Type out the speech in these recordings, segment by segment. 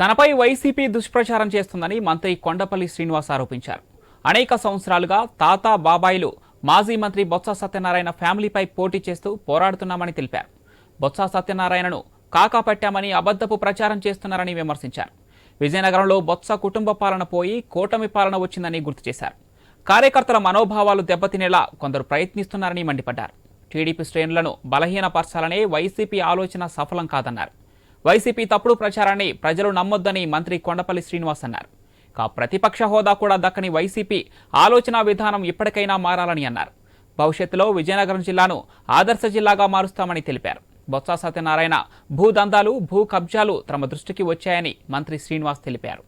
తనపై వైసీపీ దుష్ప్రచారం చేస్తుందని మంత్రి కొండపల్లి శ్రీనివాస్ ఆరోపించారు. అనేక సంవత్సరాలుగా తాత బాబాయిలు మాజీ మంత్రి బొత్స సత్యనారాయణ ఫ్యామిలీపై పోటీ చేస్తూ పోరాడుతున్నామని తెలిపారు. బొత్స సత్యనారాయణను కాకా పట్టామని అబద్ధపు ప్రచారం చేస్తున్నారని విమర్శించారు. విజయనగరంలో బొత్స కుటుంబ పాలన పోయి కూటమి పాలన వచ్చిందని గుర్తు చేశారు. కార్యకర్తల మనోభావాలు దెబ్బతినేలా కొందరు ప్రయత్నిస్తున్నారని మండిపడ్డారు. టీడీపీ శ్రేణులను బలహీనపరచాలనే వైసీపీ ఆలోచన సఫలం కాదన్నారు. వైసీపీ తప్పుడు ప్రచారాన్ని ప్రజలు నమ్మొద్దని మంత్రి కొండపల్లి శ్రీనివాస్ అన్నారు. కా ప్రతిపక్ష హోదా కూడా దక్కని వైసీపీ ఆలోచన విధానం ఇప్పటికైనా మారాలని అన్నారు. భవిష్యత్తులో విజయనగరం జిల్లాను ఆదర్శ జిల్లాగా మారుస్తామని తెలిపారు. బొత్స సత్యనారాయణ భూదందాలు భూ కబ్జాలు తమ దృష్టికి వచ్చాయని మంత్రి శ్రీనివాస్ తెలిపారు.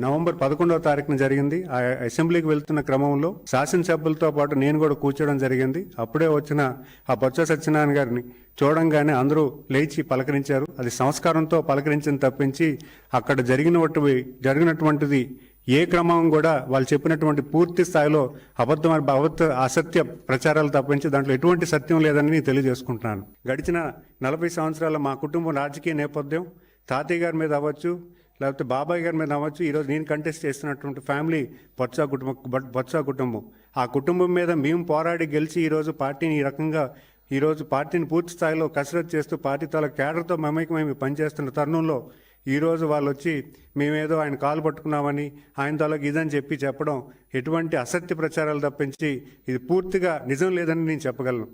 నవంబర్ పదకొండవ తారీఖున జరిగింది. ఆ అసెంబ్లీకి వెళ్తున్న క్రమంలో శాసనసభ్యులతో పాటు నేను కూడా కూర్చోవడం జరిగింది. అప్పుడే వచ్చిన ఆ బొత్స సత్యనారాయణ గారిని చూడంగానే అందరూ లేచి పలకరించారు. అది సంస్కారంతో పలకరించిన తప్పించి అక్కడ జరిగినటువంటి జరిగినటువంటిది ఏ క్రమం కూడా వాళ్ళు చెప్పినటువంటి పూర్తి స్థాయిలో అబద్ధం అబద్ధ అసత్య ప్రచారాలు తప్పించి దాంట్లో ఎటువంటి సత్యం లేదని నేను తెలియజేసుకుంటున్నాను. గడిచిన నలభై సంవత్సరాల మా కుటుంబం రాజకీయ నేపథ్యం. తాతయ్య గారి మీద అవ్వచ్చు లేకపోతే బాబాయ్ గారి మీద అవ్వచ్చు ఈరోజు నేను కంటెస్ట్ చేస్తున్నటువంటి ఫ్యామిలీ బొత్స కుటుంబం బొత్స కుటుంబం. ఆ కుటుంబం మీద మేము పోరాడి గెలిచి ఈరోజు పార్టీని ఈ రకంగా ఈరోజు పార్టీని పూర్తి స్థాయిలో కసరత్తు చేస్తూ పార్టీ తాల కేడర్తో మమైకమై పనిచేస్తున్న తరుణంలో ఈరోజు వాళ్ళు వచ్చి మేమేదో ఆయన కాలు పట్టుకున్నామని ఆయన తాలూకు ఇదని చెప్పి చెప్పడం ఎటువంటి అసత్య ప్రచారాలు తప్పించి ఇది పూర్తిగా నిజం లేదని నేను చెప్పగలను.